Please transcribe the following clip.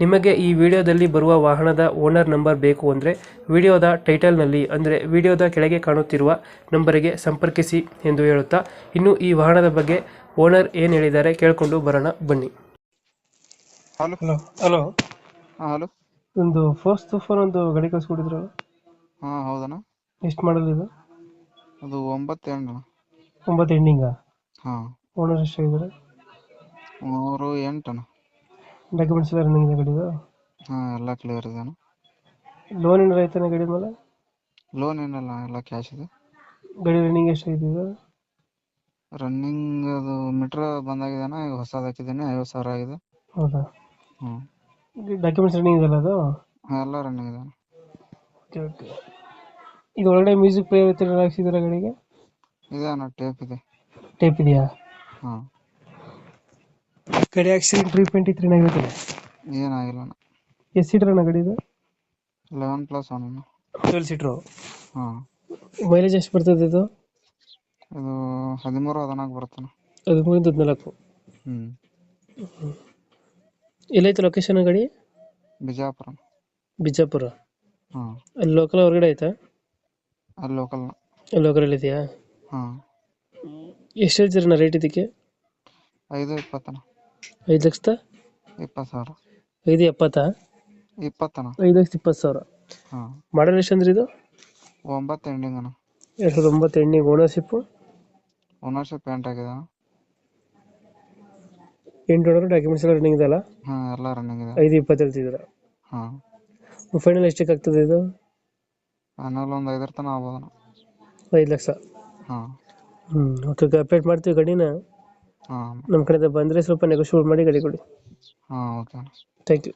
ನಿಮಗೆ ಈ ವಿಡಿಯೋದಲ್ಲಿ ಬರುವ ವಾಹನದ ಓನರ್ ನಂಬರ್ ಬೇಕು ಅಂದರೆ ವಿಡಿಯೋದ ಟೈಟಲ್ನಲ್ಲಿ ಅಂದರೆ ವಿಡಿಯೋದ ಕೆಳಗೆ ಕಾಣುತ್ತಿರುವ ನಂಬರಿಗೆ ಸಂಪರ್ಕಿಸಿ ಎಂದು ಹೇಳುತ್ತಾ ಇನ್ನು ಈ ವಾಹನದ ಬಗ್ಗೆ ಓನರ್ ಏನು ಹೇಳಿದ್ದಾರೆ ಕೇಳಿಕೊಂಡು ಬರೋಣ ಬನ್ನಿ. ಹಲೋ. ಹಲೋ. ಹಲೋ. ಹಾಂ ಹಲೋ. ಒಂದು ಫೋರ್ಸ್ ತುಫಾನ್ ಒಂದು ಗಾಡಿ ಕಳಿಸ್ಕೊಡಿದ್ರು. ಹಾಂ ಹೌದಣ್ಣ. ಎಷ್ಟು ಮಾಡಲ್ ಇದು? ಅದು ಒಂಬತ್ತು ಎಂಟು ಒಂಬತ್ತು ಎಂಡಿಂಗಾ ಹಾಂ. ಓನರ್ ಎಷ್ಟಾಗಿದ್ದಾರೆ ಮೂರು ಎಂಟಣ್ಣ ಡಾಕ್ಯುಮೆಂಟ್ಸ್ ಎಲ್ಲ ರನ್ನಿಂಗ್ ಇದೆ ಗಾಡಿದು ಹಾಂ ಎಲ್ಲ ಕ್ಲಿಯರ್ ಇದೆ ಅಣ್ಣ. ಲೋನ್ ಏನಾರ ರೈತನ ಗಾಡಿ ಮೇಲೆ? ಲೋನ್ ಏನಲ್ಲ ಎಲ್ಲ ಕ್ಯಾಶ್ ಇದೆ. ಗಾಡಿ ರನ್ನಿಂಗ್ ಎಷ್ಟಾಗಿದೆ ಇದು ರನ್ನಿಂಗ್ ಅದು ಮೀಟ್ರ್ ಬಂದಾಗಿದೆ ಅಣ್ಣ ಈಗ ಹೊಸದು ಹಾಕಿದ್ದೀನಿ ಐವತ್ತು ಸಾವಿರ ಆಗಿದೆ. ಹೌದಾ? ಹ್ಞೂ ಡಾಕ್ಯುಮೆಂಟ್ಸ್ ರನ್ನಿಂಗ್ ಇದೆಲ್ಲ ಅದು? ಹಾಂ ಎಲ್ಲ ರನ್ನಿಂಗ್ ಇದೆ ಅಣ್ಣ. ಓಕೆ ಓಕೆ ಇದು ಒಳಗಡೆ ಮ್ಯೂಸಿಕ್ ಪ್ಲೇಯರ್ ಹಾಕ್ಸಿದಾರೆ ಗಾಡಿಗೆ? ಇದೆ ಅಣ್ಣ ಟೇಪ್ ಇದೆ. ಟೇಪ್ ಇದೆಯಾ? ಹಾಂ. ಗಾಡಿ ಆಕ್ಸಿಡೆಂಟ್ ಟ್ರೀಟ್ಮೆಂಟ್ ಇತ್ತು ಏನಾಗಿರುತ್ತೆ ಏನಾಗಿಲ್ಲ ಅಣ್ಣ. ಎಷ್ಟು ಸೀಟರ್ ಅಣ್ಣ ಗಾಡಿ ಇದು? ಲೆವೆನ್ ಪ್ಲಸ್ ಒನ್ ಅಣ್ಣ. ಟ್ವೆಲ್ ಸೀಟ್ರು ಹಾಂ. ಮೈಲೇಜ್ ಎಷ್ಟು ಬರ್ತದೆ ಇದು? ಇದು ಹದಿಮೂರು ಹದಿನಾಲ್ಕು ಬರುತ್ತಣ್ಣ ಹದಿಮೂರಿಂದ ಹದಿನಾಲ್ಕು. ಹ್ಞೂ ಎಲ್ಲೈತೆ ಲೊಕೇಶನ್ ಗಾಡಿ? ಬಿಜಾಪುರ ಬಿಜಾಪುರ? ಹಾಂ. ಅಲ್ಲಿ ಲೋಕಲ್ ಹೊರಗಡೆ ಆಯ್ತಾ ಅಲ್ಲಿ ಲೋಕಲ್ ಅಲ್ಲಿ ಲೋಕಲ್ ಇದೆಯಾ? ಹಾಂ. ಎಷ್ಟು ಹೇಳ್ತೀರಣ್ಣ ರೇಟ್ ಇದಕ್ಕೆ? ಐದು ಇಪ್ಪತ್ತಣ್ಣ ಐದು ಲಕ್ಷದ? ಇಪ್ಪತ್ತು ಸಾವಿರ. ಐದು ಎಪ್ಪತ್ತಾ? ಇಪ್ಪತ್ತನ ಐದು ಲಕ್ಷದ ಇಪ್ಪತ್ತು ಸಾವಿರ. ಹಾಂ. ಮಾಡಲ್ ಎಷ್ಟು ಅಂದ್ರೆ ಇದು? ಒಂಬತ್ತು ಎಂಡಿಂಗ್ ಅಣ್ಣ. ಎರಡು ಸಾವಿರದ ಒಂಬತ್ತು ಎಂಡಿಂಗ್ ಓನರ್ಶಿಪ್ಪು ಓನರ್ಶಿಪ್ ಎಂಟ್ ಆಗಿದೆ ಅಣ್ಣ. ಎಂಟು ಓನರ್ ಡಾಕ್ಯುಮೆಂಟ್ಸ್ ಎಲ್ಲ ರನ್ನಿಂಗ್ ಇದೆಯಲ್ಲ ಹಾಂ ಎಲ್ಲ ರನ್ನಿಂಗ್ ಇದೆ. ಐದು ಇಪ್ಪತ್ತು ಹೇಳ್ತಿದ್ದೀರ? ಹಾಂ. ಫೈನಲ್ ಎಷ್ಟಕ್ಕೆ ಆಗ್ತದೆ ಇದು? ಫೈನಲ್ ಒಂದು ಐದರ ತನಕ ಆಗ್ಬೋದಣ್ಣ ಐದು ಲಕ್ಷ? ಹಾಂ. ಹ್ಞೂ ಓಕೆ ಅಪ್ಡೇಟ್ ಮಾಡ್ತೀವಿ ಗಾಡಿನ ಹಾಂ. ನಮ್ಮ ಕಡೆಯಿಂದ ಬಂದರೆ ಸ್ವಲ್ಪ ನೆಗೋಷಿಯೇಟ್ ಮಾಡಿ ಗಾಡಿ ಕೊಡಿ. ಹಾಂ ಓಕೆ ಥ್ಯಾಂಕ್ ಯು